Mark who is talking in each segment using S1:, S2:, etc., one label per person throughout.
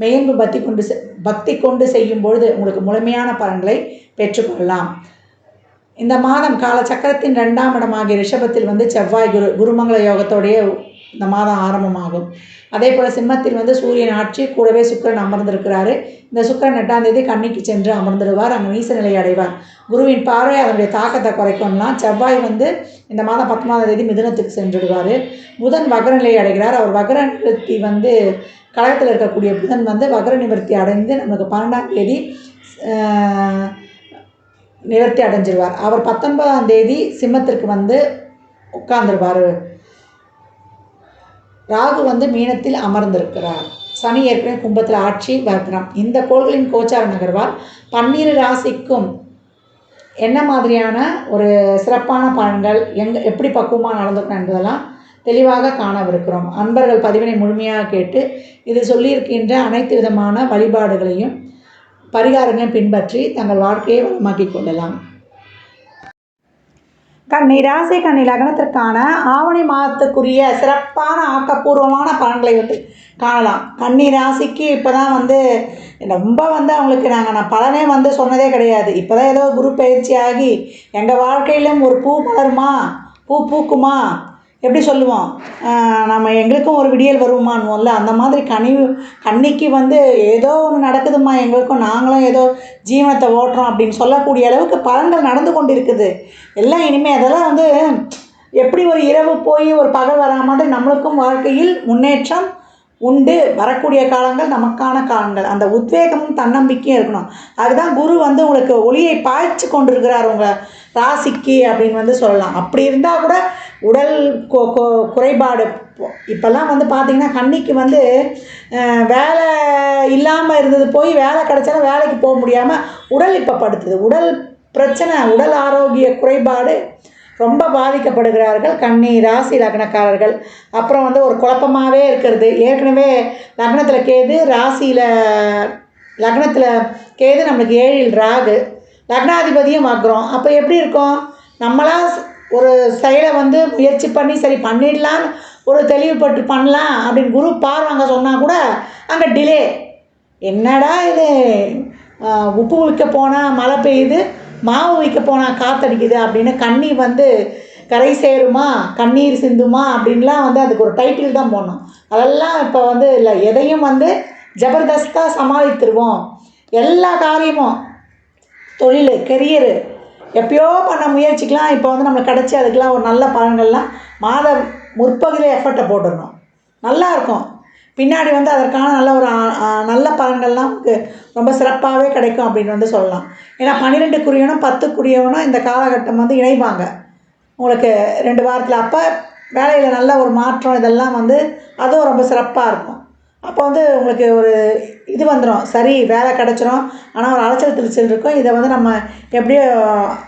S1: மெய்யன்பு பக்தி கொண்டு செ- பக்தி கொண்டு செய்யும் பொழுது உங்களுக்கு முழுமையான பலன்களை பெற்றுக்கொள்ளலாம். இந்த மாதம் காலச்சக்கரத்தின் ரெண்டாம் இடமாகிய ரிஷபத்தில் வந்து செவ்வாய் குரு குருமங்கள யோகத்தோடைய இந்த மாதம் ஆரம்பமாகும். அதே போல் சிம்மத்தில் வந்து சூரியன் ஆட்சி கூடவே சுக்கிரன் அமர்ந்திருக்கிறாரு. இந்த சுக்கிரன் எட்டாம் தேதி கண்ணிக்கு சென்று அமர்ந்துடுவார். அங்கே நீச நிலை அடைவார். குருவின் பார்வை அதனுடைய தாக்கத்தை குறைக்கும்லாம். செவ்வாய் வந்து இந்த மாதம் பத்தொன்பதாம் தேதி மிதுனத்துக்கு சென்றுடுவார். புதன் வகரநிலை அடைகிறார். அவர் வக்ர வந்து கழகத்தில் இருக்கக்கூடிய புதன் வந்து வக்ர நிவர்த்தி அடைந்து நமக்கு பன்னெண்டாம் தேதி நிவர்த்தி அடைஞ்சிருவார். அவர் பத்தொன்பதாம் தேதி சிம்மத்திற்கு வந்து உட்கார்ந்துருவார் ராகு வந்து மீனத்தில் அமர்ந்திருக்கிறார். சனி ஏற்கனவே கும்பத்தில் ஆட்சி வக்ரம் இந்த கோள்களின் கோச்சார நகர்வால் பன்னிரு ராசிக்கும் என்ன மாதிரியான ஒரு சிறப்பான பலன்கள் எங்க எப்படி பக்குவமாக நடந்துக்கணும் என்பதெல்லாம் தெளிவாக காணவிருக்கிறோம். அன்பர்கள் பதிவினை முழுமையாக கேட்டு இது சொல்லியிருக்கின்ற அனைத்து விதமான வழிபாடுகளையும் பரிகாரங்களையும் பின்பற்றி தங்கள் வாழ்க்கையை வளமாக்கிக் கொள்ளலாம். கண்ணி ராசி கண்ணி லக்னத்திற்கான ஆவணி மாதத்துக்குரிய சிறப்பான ஆக்கப்பூர்வமான பலன்களை வந்து காணலாம். கண்ணி ராசிக்கு இப்போ தான் வந்து ரொம்ப வந்து அவங்களுக்கு நாங்கள் நான் பலனே வந்து சொன்னதே கிடையாது. இப்போ தான் ஏதோ குரு பயிற்சி ஆகி எங்கள் வாழ்க்கையிலும் ஒரு பூ மலருமா பூ பூக்குமா? எப்படி சொல்லுவோம்? நம்ம எங்களுக்கும் ஒரு விடியல் வருமானுவோம்ல அந்த மாதிரி கனி கன்னிக்கு வந்து ஏதோ ஒன்று நடக்குதுமா எங்களுக்கும் நாங்களும் ஏதோ ஜீவனத்தை ஓட்டுறோம் அப்படின்னு சொல்லக்கூடிய அளவுக்கு பலன்கள் நடந்து கொண்டு இருக்குது எல்லாம் இனிமேல் அதெல்லாம் வந்து எப்படி ஒரு இரவு போய் ஒரு பகல் வரா மாதிரி நம்மளுக்கும் வாழ்க்கையில் முன்னேற்றம் உண்டு வரக்கூடிய காலங்கள் நமக்கான காலங்கள். அந்த உத்வேகமும் தன்னம்பிக்கையும் இருக்கணும். அதுதான் குரு வந்து உங்களுக்கு ஒளியை பாய்ச்சி கொண்டிருக்கிறார் உங்கள் ராசிக்கு அப்படின்னு வந்து சொல்லலாம். அப்படி இருந்தால் கூட உடல் கொ கொ- குறைபாடு. இப்போ- இப்போல்லாம் வந்து பார்த்திங்கன்னா கண்ணிக்கு வந்து வேலை இல்லாமல் இருந்தது போய் வேலை கிடச்சாலும் வேலைக்கு போக முடியாமல் உடல் இப்போ படுத்துது. உடல் பிரச்சனை உடல் ஆரோக்கிய குறைபாடு ரொம்ப பாதிக்கப்படுகிறார்கள். கன்னி ராசி லக்னக்காரர்கள். அப்புறம் வந்து ஒரு குழப்பமாகவே இருக்கிறது. ஏற்கனவே லக்னத்தில் கேது ராசியில் லக்னத்தில் கேது நம்மளுக்கு ஏழில் ராகு. லக்னாதிபதியும் வக்ரம். அப்போ எப்படி இருக்கும்? நம்மளாம் ஒரு செயலை வந்து முயற்சி பண்ணி சரி பண்ணிடலான்னு ஒரு தெளிவுபட்டு பண்ணலாம் அப்படின்னு குரு பார்வாங்க சொன்னால் கூட அங்கே டிலே என்னடா இது? உப்பு விற்க போனால் மழை பெய்யுது. மாவு வைக்க போனால் காத்தடிக்குது அப்படின்னு கண்ணி வந்து கரை சேருமா கண்ணீர் சிந்துமா அப்படின்லாம் வந்து அதுக்கு ஒரு டைட்டில் தான் போடணும். அதெல்லாம் இப்போ வந்து இல்லை எதையும் வந்து ஜபர்தஸ்தாக சமாளித்துருவோம். எல்லா காரியமும் தொழில் கெரியரு எப்பயோ பண்ண முயற்சிக்கலாம் இப்போ வந்து நம்மளுக்கு கிடச்சி அதுக்கெலாம் ஒரு நல்ல பலன்கள்லாம் மாத முற்பகுதியில் எஃபர்ட்டை போட்டுடணும். நல்லா இருக்கும். பின்னாடி வந்து அதற்கான நல்ல ஒரு நல்ல பலன்கள்லாம் ரொம்ப சிறப்பாகவே கிடைக்கும் அப்படின்னு வந்து சொல்லலாம். ஏன்னா பத்து குறியவனும் இந்த காலகட்டம் வந்து இணைவாங்க. உங்களுக்கு ரெண்டு வாரத்தில் அப்போ வேலையில் நல்ல ஒரு மாற்றம் இதெல்லாம் வந்து அதுவும் ரொம்ப சிறப்பாக இருக்கும். அப்போ வந்து உங்களுக்கு ஒரு இது வந்துடும் சரி வேலை கிடச்சிரும். ஆனால் ஒரு அலைச்சல் திருச்சல் இருக்கும். இதை வந்து நம்ம எப்படியோ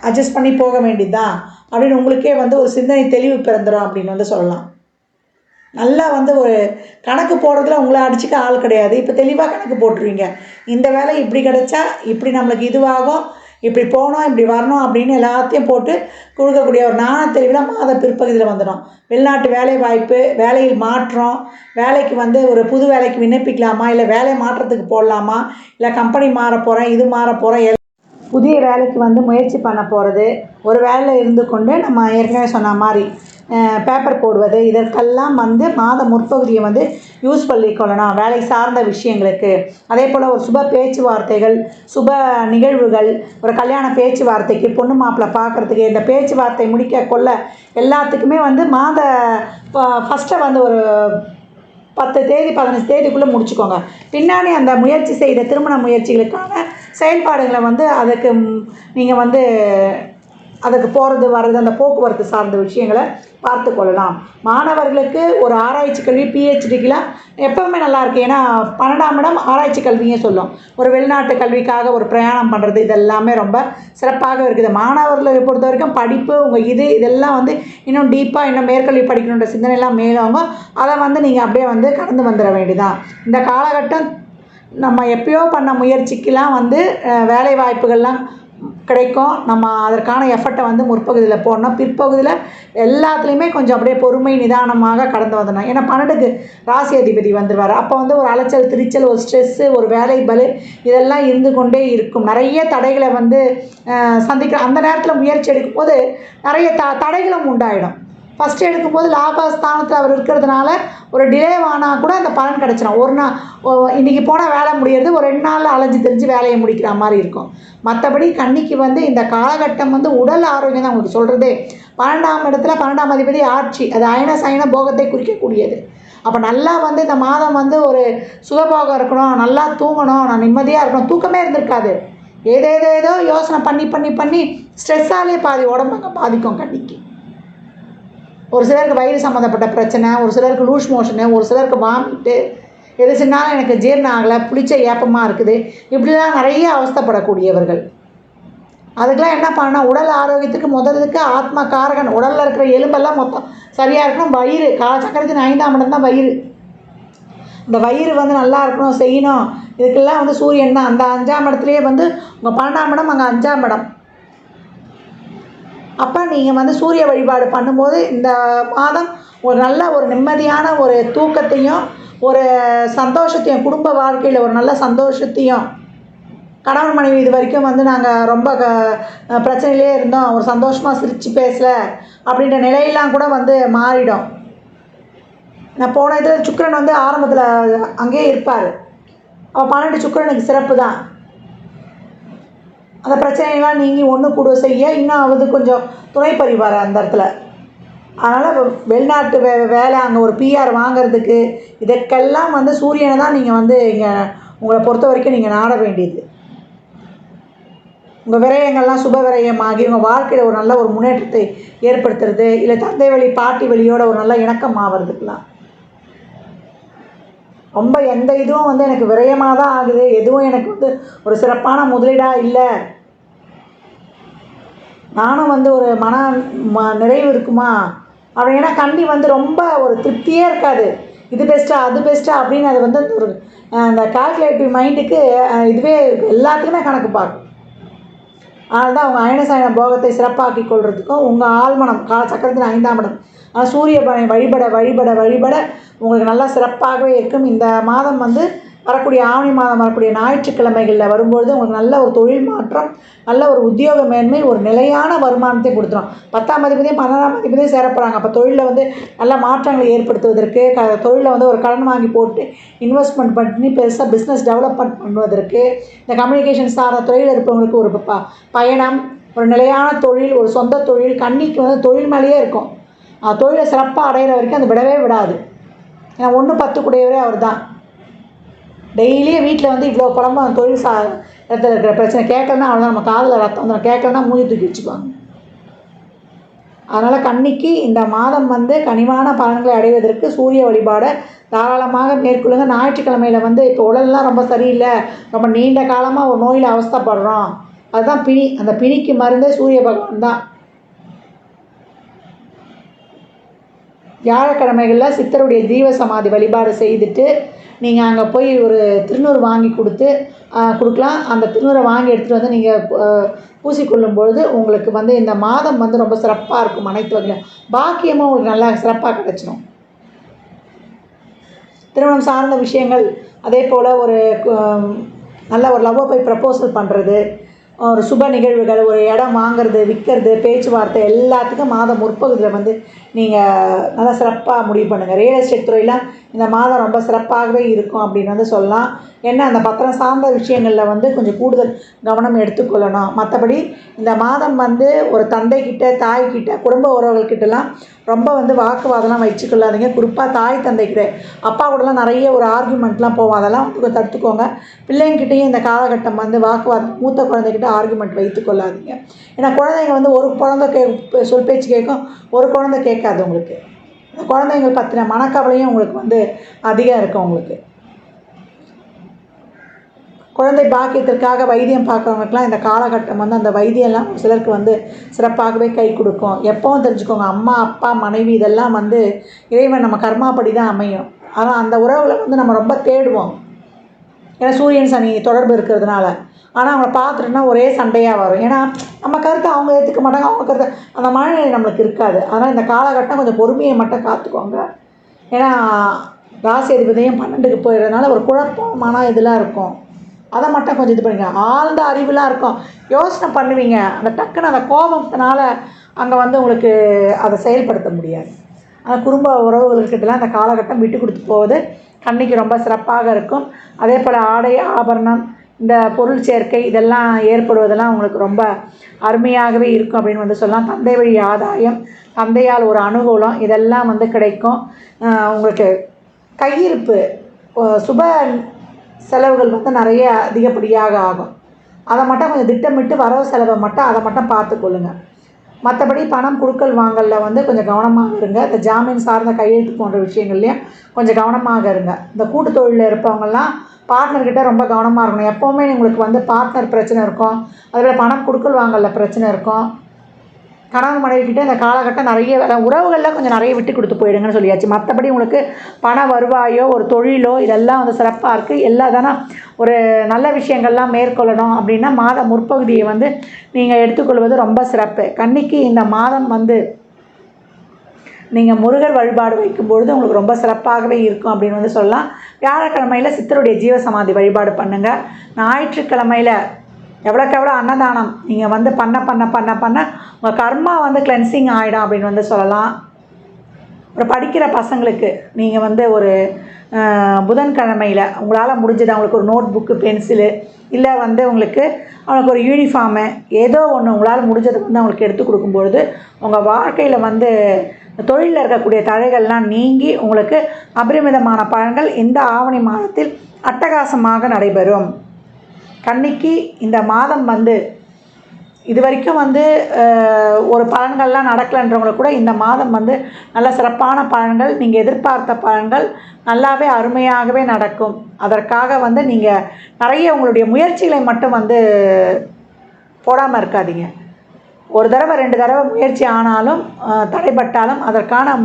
S1: அட்ஜஸ்ட் பண்ணி போக வேண்டியதுதான் அப்படின்னு உங்களுக்கே வந்து ஒரு சிந்தனை தெளிவு பிறந்துடும் அப்படின்னு வந்து சொல்லலாம். நல்லா வந்து ஒரு கணக்கு போடுறதுல உங்களை அடிச்சுக்க ஆள் கிடையாது. இப்போ தெளிவாக கணக்கு போட்டுருவீங்க. இந்த வேலை இப்படி கிடைச்சா இப்படி நம்மளுக்கு இதுவாகும். இப்படி போகணும் இப்படி வரணும் அப்படின்னு எல்லாத்தையும் போட்டு கொடுக்கக்கூடிய ஒரு நாண தெளிவில் மாத பிற்பகுதியில் வந்துடும். வெளிநாட்டு வேலை வாய்ப்பு வேலையில் மாற்றம் வேலைக்கு வந்து ஒரு புது வேலைக்கு விண்ணப்பிக்கலாமா இல்லை வேலை மாற்றத்துக்கு போடலாமா இல்லை கம்பெனி மாற போகிறேன் இது மாற போகிறேன் புதிய வேலைக்கு வந்து முயற்சி பண்ண போகிறது ஒரு வேலையில் இருந்து கொண்டு நம்ம ஏற்கனவே சொன்ன மாதிரி பேப்பர் போடுவது. இதற்கெல்லாம் வந்து மாத முற்பகுதியை வந்து யூஸ் பண்ணிக்கொள்ளணும். வேலை சார்ந்த விஷயங்களுக்கு. அதே போல் ஒரு சுப பேச்சுவார்த்தைகள் சுப நிகழ்வுகள் ஒரு கல்யாண பேச்சுவார்த்தைக்கு பொண்ணு மாப்பிள்ளை பார்க்குறதுக்கு இந்த பேச்சுவார்த்தை முடிக்க கொள்ள எல்லாத்துக்குமே வந்து மாத ஃபஸ்ட்டை வந்து ஒரு பத்து தேதி பதினஞ்சு தேதிக்குள்ளே முடிச்சுக்கோங்க. பின்னாடி அந்த முயற்சி செய்த திருமண முயற்சிகளுக்கான செயல்பாடுகளை வந்து அதுக்கு நீங்கள் வந்து அதுக்கு போகிறது வர்றது அந்த போக்குவரத்து சார்ந்த விஷயங்களை பார்த்து கொள்ளலாம். மாணவர்களுக்கு ஒரு ஆராய்ச்சி கல்வி பிஹெச்டிக்கெலாம் எப்போவுமே நல்லாயிருக்கு ஏன்னா பன்னெண்டாம் இடம் ஆராய்ச்சி கல்வியே சொல்லும். ஒரு வெளிநாட்டு கல்விக்காக ஒரு பிரயாணம் பண்ணுறது இதெல்லாமே ரொம்ப சிறப்பாக இருக்குது. மாணவர்களை பொறுத்த வரைக்கும் படிப்பு உங்கள் இது இதெல்லாம் வந்து இன்னும் டீப்பாக இன்னும் மேற்கல்வி படிக்கணுன்ற சிந்தனைலாம் மேலோங்க. அதை வந்து நீங்கள் அப்படியே வந்து கடந்து வந்துட வேண்டியதான் இந்த காலகட்டம் நம்ம எப்பயோ பண்ண முயற்சிக்கெலாம் வந்து வேலை வாய்ப்புகள்லாம் கிடைக்கும். நம்ம அதற்கான எஃபர்ட்டை வந்து முற்பகுதியில் போடணும். பிற்பகுதியில் எல்லாத்துலேயுமே கொஞ்சம் அப்படியே பொறுமை நிதானமாக கடந்து வந்துடணும். ஏன்னா பன்னெண்டுக்கு ராசி அதிபதி வந்துடுவார் அப்போ வந்து ஒரு அலைச்சல் திரிச்சல் ஒரு ஸ்ட்ரெஸ்ஸு ஒரு வேலை பலு இதெல்லாம் இருந்து கொண்டே இருக்கும். நிறைய தடைகளை வந்து சந்திக்கிற அந்த நேரத்தில் முயற்சி எடுக்கும்போது நிறைய த தடைகளும் உண்டாயிடும். ஃபஸ்ட்டு எடுக்கும்போது லாபஸ்தானத்தில் அவர் இருக்கிறதுனால ஒரு டிலே ஆனால் கூட அந்த பலன் கிடச்சிடும் ஒரு நாள் இன்றைக்கி போனால் வேலை முடியறது ஒரு ரெண்டு நாளில் அலைஞ்சு தெரிஞ்சு வேலையை முடிக்கிற மாதிரி இருக்கும். மற்றபடி கன்னிக்கு வந்து இந்த காலகட்டம் வந்து உடல் ஆரோக்கியம் தான் உங்களுக்கு சொல்கிறதே பன்னெண்டாம் இடத்துல பன்னெண்டாம் அதிபதி ஆட்சி. அது அயன சயன போகத்தை குறிக்கக்கூடியது. அப்போ நல்லா வந்து இந்த மாதம் வந்து ஒரு சுகபோகம் இருக்கணும் நல்லா தூங்கணும் நான் நிம்மதியாக இருக்கணும். தூக்கமே இருந்திருக்காது. ஏதேதோ ஏதோ யோசனை பண்ணி பண்ணி பண்ணி ஸ்ட்ரெஸ்ஸாலே பாதி உடம்புங்க பாதிக்கும் கன்னிக்கு ஒரு சிலருக்கு வயிறு சம்மந்தப்பட்ட பிரச்சனை ஒரு சிலருக்கு லூஸ் மோஷனு ஒரு சிலருக்கு வாமிட்டு எது சின்னாலும் எனக்கு ஜீரணம் ஆகலை புளிச்ச ஏப்பமாக இருக்குது. இப்படிலாம் நிறைய அவஸ்தைப்படக்கூடியவர்கள். அதுக்கெல்லாம் என்ன பண்ணால் உடல் ஆரோக்கியத்துக்கு முதலுக்கு ஆத்ம காரகன். உடலில் இருக்கிற எலும்பெல்லாம் மொத்தம் சரியாக இருக்கணும். வயிறு காலச்சக்கரத்தின் ஐந்தாம் இடம் தான் வயிறு. இந்த வயிறு வந்து நல்லா இருக்கணும் செய்யணும். இதுக்கெல்லாம் வந்து சூரியன் தான். அந்த அஞ்சாம் இடத்துலேயே வந்து உங்கள் பன்னெண்டாம் இடம் அங்கே அஞ்சாம் இடம். அப்போ நீங்கள் வந்து சூரிய வழிபாடு பண்ணும்போது இந்த மாதம் ஒரு நல்ல ஒரு நிம்மதியான ஒரு தூக்கத்தையும் ஒரு சந்தோஷத்தையும் குடும்ப வாழ்க்கையில் ஒரு நல்ல சந்தோஷத்தையும் கணவன் மனைவி இது வரைக்கும் வந்து நாங்கள் ரொம்ப க பிரச்சனையிலே இருந்தோம். ஒரு சந்தோஷமாக சிரித்து பேசலை. அப்படின்ற நிலையெல்லாம் கூட வந்து மாறிடும். நான் போன இதில் சுக்கரன் வந்து ஆரம்பத்தில் அங்கேயே இருப்பார். அவள் பன்னெண்டு சுக்கிரனுக்கு சிறப்பு தான் அந்த பிரச்சனையெல்லாம் நீங்கி ஒன்று கூட செய்ய இன்னும் அது கொஞ்சம் துணை பரிவார் அந்த இடத்துல. அதனால் வெளிநாட்டு வே வேலை அங்கே ஒரு பிஆர் வாங்குறதுக்கு இதற்கெல்லாம் வந்து சூரியனை தான் நீங்கள் வந்து இங்கே உங்களை பொறுத்த வரைக்கும் நீங்கள் நாட வேண்டியது. உங்கள் விரயங்கள்லாம் சுப விரயமாகி உங்கள் வாழ்க்கையில் ஒரு நல்ல ஒரு முன்னேற்றத்தை ஏற்படுத்துறது இல்லை தந்தை வழி பாட்டி வழியோட ஒரு நல்ல இணக்கம் ஆகிறதுக்கெலாம் ரொம்ப எந்த இதுவும் வந்து எனக்கு விரயமாக தான் ஆகுது. எதுவும் எனக்கு வந்து ஒரு சிறப்பான முதலீடாக இல்லை. நானும் வந்து ஒரு மன ம நிறைவு இருக்குமா? அப்படி ஏன்னா கண்ணி வந்து ரொம்ப ஒரு திருப்தியே இருக்காது. இது பெஸ்ட்டா அது பெஸ்ட்டாக அப்படின்னு அது வந்து ஒரு அந்த கால்குலேட்டிவ் மைண்டுக்கு இதுவே எல்லாத்துக்குமே கணக்கு பார்க்கும் அதனால தான் அவங்க அயனசாயன போகத்தை சிறப்பாக்கி கொள்றதுக்கும் உங்கள் ஆழ்மனம் கால சக்கரத்தின் ஐந்தாம் இடம் சூரிய வழிபட வழிபட வழிபட உங்களுக்கு நல்லா சிறப்பாகவே இருக்கும். இந்த மாதம் வந்து வரக்கூடிய ஆவணி மாதம் வரக்கூடிய ஞாயிற்றுக்கிழமைகளில் வரும்பொழுது உங்களுக்கு நல்ல ஒரு தொழில் மாற்றம் நல்ல ஒரு உத்தியோக மேன்மை ஒரு நிலையான வருமானத்தை கொடுத்துரும். பத்தாம் அதிபதியும் பன்னெண்டாம் அதிபதியும் சேரப்படுறாங்க அப்போ தொழிலில் வந்து நல்ல மாற்றங்களை ஏற்படுத்துவதற்கு க தொழிலில் வந்து ஒரு கடன் வாங்கி போட்டு இன்வெஸ்ட்மெண்ட் பண்ணி பெருசாக பிஸ்னஸ் டெவலப்மெண்ட் பண்ணுவதற்கு இந்த கம்யூனிகேஷன் சார்ந்த தொழில் இருப்பவங்களுக்கு ஒரு ப பயணம் ஒரு நிலையான தொழில் ஒரு சொந்த தொழில் கண்ணிக்கு வந்து தொழில் மேலேயே இருக்கும். தொழிலை சிறப்பாக அடையிற வரைக்கும் அது விடவே விடாது. ஏன்னா ஒன்று பத்து கூடியவரே அவர் தான் டெய்லியும் வீட்டில் வந்து இவ்வளோ குழம்பு அந்த தொழில் சா இடத்துல இருக்கிற பிரச்சனை கேட்கலன்னா அவ்வளோ நம்ம காதில் ரத்தம் வந்துடும் கேட்கலன்னா மூஞ்சி தூக்கி வச்சுக்குவாங்க. அதனால் கன்னிக்கு இந்த மாதம் வந்து கனிவான பலன்களை அடைவதற்கு சூரிய வழிபாடை தாராளமாக மேற்கொள்ளுங்க. ஞாயிற்றுக்கிழமையில் வந்து இப்போ உடல்லாம் ரொம்ப சரியில்லை. ரொம்ப நீண்ட காலமாக ஒரு நோயில் அவஸ்தைப்படுறோம். அதுதான் பிணி. அந்த பிணிக்கு மருந்தே சூரிய பகவான் தான். வியாழக்கிழமைகளில் சித்தருடைய ஜீவ சமாதி வழிபாடு செய்துட்டு நீங்கள் அங்கே போய் ஒரு திருநூறு வாங்கி கொடுத்து கொடுக்கலாம். அந்த திருநூறை வாங்கி எடுத்துகிட்டு வந்து நீங்கள் பூசிக்கொள்ளும் பொழுது உங்களுக்கு வந்து இந்த மாதம் வந்து ரொம்ப சிறப்பாக இருக்கும் அனைத்து வகையிலும். பாக்கியமும் உங்களுக்கு நல்லா சிறப்பாக கிடச்சிடும் திருமணம் சார்ந்த விஷயங்கள் அதே போல் ஒரு நல்ல ஒரு லவ்வை போய் ப்ரப்போசல் பண்ணுறது ஒரு சுப நிகழ்வுகள் ஒரு இடம் வாங்குறது விற்கிறது பேச்சுவார்த்தை எல்லாத்துக்கும் மாதம் முற்பகுதியில் வந்து நீங்கள் நல்லா சிறப்பாக முடிவு பண்ணுங்கள் ரியல் எஸ்டேட் துறையில் இந்த மாதம் ரொம்ப சிறப்பாகவே இருக்கும் அப்படின்னு வந்து சொல்லலாம். ஏன்னா அந்த பத்திரம் சார்ந்த விஷயங்களில் வந்து கொஞ்சம் கூடுதல் கவனம் எடுத்துக்கொள்ளணும். மற்றபடி இந்த மாதம் வந்து ஒரு தந்தைக்கிட்ட தாய்கிட்ட குடும்ப உறவுகள்கிட்டலாம் ரொம்ப வந்து வாக்குவாதம்லாம் வச்சுக்கொள்ளாதீங்க. குறிப்பாக தாய் தந்தைக்கிட்ட அப்பா கூடலாம் நிறைய ஒரு ஆர்குமெண்ட்லாம் போகும் அதெல்லாம் வந்து தடுத்துக்கோங்க. பிள்ளைங்கக்கிட்டேயும் இந்த காலகட்டம் வந்து வாக்குவாதம் மூத்த குழந்தைகிட்ட ஆர்குமெண்ட் வைத்துக்கொள்ளாதீங்க. ஏன்னா குழந்தைங்க வந்து ஒரு குழந்தை கே சொல் பேச்சு கேட்கும் ஒரு குழந்தை கிடைக்காது உங்களுக்கு. அந்த குழந்தைங்க பற்றின மனக்கவலையும் உங்களுக்கு வந்து அதிகம் இருக்கும் உங்களுக்கு. குழந்தை பாக்கியத்திற்காக வைத்தியம் பார்க்குறவங்களுக்குலாம் இந்த காலகட்டம் வந்து அந்த வைத்தியம்லாம் சிலருக்கு வந்து சிறப்பாகவே கை கொடுக்கும். எப்போவும் தெரிஞ்சுக்கோங்க அம்மா அப்பா மனைவி இதெல்லாம் வந்து இறைவன் நம்ம கர்மாப்படி தான் அமையும். ஆனால் அந்த உறவுகளை வந்து நம்ம ரொம்ப தேடுவோம். ஏன்னா சூரியன் சனி தொடர்பு இருக்கிறதுனால. ஆனால் அவங்கள பார்த்துட்டோன்னா ஒரே சண்டையாக வரும். ஏன்னா நம்ம கருத்தை அவங்க ஏற்றுக்க மாட்டாங்க அவங்க கருத்தை அந்த மனநிலை நம்மளுக்கு இருக்காது. அதனால் இந்த காலகட்டம் கொஞ்சம் பொறுமையை மட்டும் காத்துக்கோங்க. ஏன்னா ராசி அதிபதியும் பன்னெண்டுக்கு போயிடுறதுனால ஒரு குழப்பமான இதெல்லாம் இருக்கும். அதை மட்டும் கொஞ்சம் இது பண்ணுங்க ஆழ்ந்த அறிவுலாம் இருக்கும். யோசனை பண்ணுவீங்க. அந்த டக்குன்னு அந்த கோபத்தினால அங்கே வந்து உங்களுக்கு அதை செயல்படுத்த முடியாது. ஆனால் குடும்ப உறவுகளுக்கிட்டலாம் அந்த காலகட்டம் விட்டு கொடுத்து போவது கண்ணிக்கு ரொம்ப சிறப்பாக இருக்கும். அதே போல் ஆடை ஆபரணம் இந்த பொருள் சேர்க்கை இதெல்லாம் ஏற்படுவதெல்லாம் உங்களுக்கு ரொம்ப அருமையாகவே இருக்கும் அப்படின்னு வந்து சொல்லலாம். தந்தை வழி ஆதாயம் தந்தையால் ஒரு அனுகூலம் இதெல்லாம் வந்து கிடைக்கும். உங்களுக்கு கையிருப்பு சுப செலவுகள் வந்து நிறைய அதிகப்படியாக ஆகும். அதை மட்டும் கொஞ்சம் திட்டமிட்டு வரவு செலவை மட்டும் அதை மட்டும் பார்த்துக்கொள்ளுங்கள் மற்றபடி பணம் கொடுக்கல் வாங்கலில் வந்து கொஞ்சம் கவனமாக இருங்க. இந்த ஜாமீன் சார்ந்த கையெழுத்து போன்ற விஷயங்கள்லையும் கொஞ்சம் கவனமாக இருங்க. இந்த கூட்டு தொழிலில் இருப்பவங்கெல்லாம் பார்ட்னர்கிட்ட ரொம்ப கவனமாக இருக்கணும். எப்போவுமே உங்களுக்கு வந்து பார்ட்னர் பிரச்சனை இருக்கும். அதில் பணம் கொடுக்கல் வாங்கலில் பிரச்சனை இருக்கும். கணவன் மனைவிக்கிட்ட இந்த காலகட்டம் நிறைய உறவுகளில் கொஞ்சம் நிறைய விட்டு கொடுத்து போயிடுங்கன்னு சொல்லியாச்சு. மற்றபடி உங்களுக்கு பண வருவாயோ ஒரு தொழிலோ இதெல்லாம் வந்து சிறப்பாக இருக்குது எல்லா தானே ஒரு நல்ல விஷயங்கள்லாம் மேற்கொள்ளணும் அப்படின்னா மாத முற்பகுதியை வந்து நீங்கள் எடுத்துக்கொள்வது ரொம்ப சிறப்பு. கன்னிக்கு இந்த மாதம் வந்து நீங்கள் முருகர் வழிபாடு வைக்கும்பொழுது உங்களுக்கு ரொம்ப சிறப்பாகவே இருக்கும் அப்படின்னு வந்து சொல்லலாம். வியாழக்கிழமையில் சித்தருடைய ஜீவசமாதி வழிபாடு பண்ணுங்கள் ஞாயிற்றுக்கிழமையில் எவ்வளோக்கு எவ்வளோ அன்னதானம் நீங்கள் வந்து பண்ண பண்ண பண்ண பண்ண உங்கள் கர்மா வந்து கிளென்சிங் ஆகிடும் அப்படின்னு வந்து சொல்லலாம். ஒரு படிக்கிற பசங்களுக்கு நீங்கள் வந்து ஒரு புதன்கிழமையில் உங்களால் முடிஞ்சது அவங்களுக்கு ஒரு நோட் புக்கு பென்சிலு இல்லை வந்து உங்களுக்கு அவங்களுக்கு ஒரு யூனிஃபார்மு ஏதோ ஒன்று உங்களால் முடிஞ்சதுக்கு வந்து அவங்களுக்கு எடுத்து கொடுக்கும்பொழுது உங்கள் வாழ்க்கையில் வந்து தொழிலில் இருக்கக்கூடிய தழைகள்லாம் நீங்கி உங்களுக்கு அபரிமிதமான பழங்கள் இந்த ஆவணி மாதத்தில் அட்டகாசமாக நடைபெறும். கன்னிக்கு இந்த மாதம் வந்து இது வரைக்கும் வந்து ஒரு பலன்கள்லாம் நடக்கலைன்றவங்களுக்கு கூட இந்த மாதம் வந்து நல்ல சிறப்பான பலன்கள் நீங்கள் எதிர்பார்த்த பலன்கள் நல்லாவே அருமையாகவே நடக்கும். அதற்காக வந்து நீங்கள் நிறைய உங்களுடைய முயற்சிகளை மட்டும் வந்து போடாமல் இருக்காதீங்க. ஒரு தடவை ரெண்டு தடவை முயற்சி ஆனாலும் தடைப்பட்டாலும் அதற்கான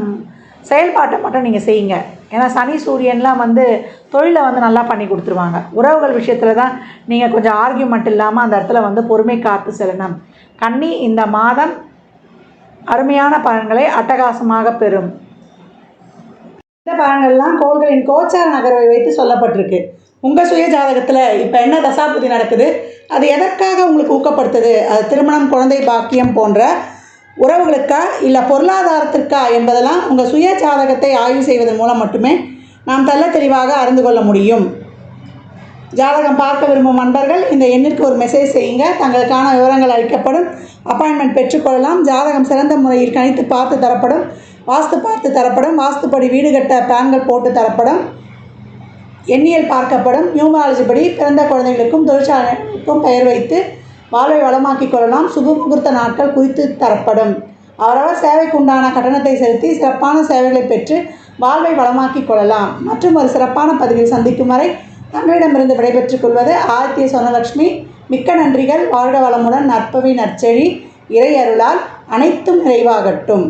S1: செயல்பாட்டை மட்டும் நீங்கள் செய்யுங்க. ஏன்னா சனி சூரியன்லாம் வந்து தொழிலை வந்து நல்லா பண்ணி கொடுத்துருவாங்க. உறவுகள் விஷயத்தில் தான் நீங்கள் கொஞ்சம் ஆர்கியூமெண்ட் இல்லாமல் அந்த இடத்துல வந்து பொறுமை காத்து செல்லணும். கன்னி இந்த மாதம் அருமையான பலன்களை அட்டகாசமாக பெறும். இந்த பலன்கள்லாம் கோள்களின் கோச்சார நகர்வை வைத்து சொல்லப்பட்டிருக்கு. உங்கள் சுய ஜாதகத்தில் இப்போ என்ன தசாபுதி நடக்குது? அது எதற்காக உங்களுக்கு ஊக்கப்படுத்துது? அது திருமணம் குழந்தை பாக்கியம் போன்ற உறவுகளுக்கா இல்லை பொருளாதாரத்திற்கா என்பதெல்லாம் உங்கள் சுய ஜாதகத்தை ஆய்வு செய்வதன் மூலம் மட்டுமே நாம் தள்ள தெளிவாக அறிந்து கொள்ள முடியும். ஜாதகம் பார்க்க விரும்பும் நண்பர்கள் இந்த எண்ணிற்கு ஒரு மெசேஜ் செய்யுங்க. தங்களுக்கான விவரங்கள் அளிக்கப்படும். அப்பாயின்மெண்ட் பெற்றுக்கொள்ளலாம் ஜாதகம் சிறந்த முறையில் கணித்து பார்த்து தரப்படும். வாஸ்து பார்த்து தரப்படும். வாஸ்துப்படி வீடு கட்ட பிளான்கள் போட்டு தரப்படும். எண்ணியல் பார்க்கப்படும். நியூமாலஜி படி பிறந்த குழந்தைகளுக்கும் தொழிற்சாலைகளுக்கும் பெயர் வைத்து வாழ்வை வளமாக்கிக் கொள்ளலாம். சுப முகூர்த்த நாட்கள் குறித்து தரப்படும். அவரவர் சேவைக்கு உண்டான கட்டணத்தை செலுத்தி சிறப்பான சேவைகளை பெற்று வாழ்வை வளமாக்கிக் கொள்ளலாம். மற்றும் ஒரு சிறப்பான பதிவில் சந்திக்கும் வரை தமிழிடமிருந்து விடைபெற்றுக் கொள்வது ஆதித்ய சொனலட்சுமி மிக்க நன்றிகள். வாழ்க வளமுடன். நற்பவி நற்செழி. இறை அருளால் அனைத்தும் நிறைவாகட்டும்.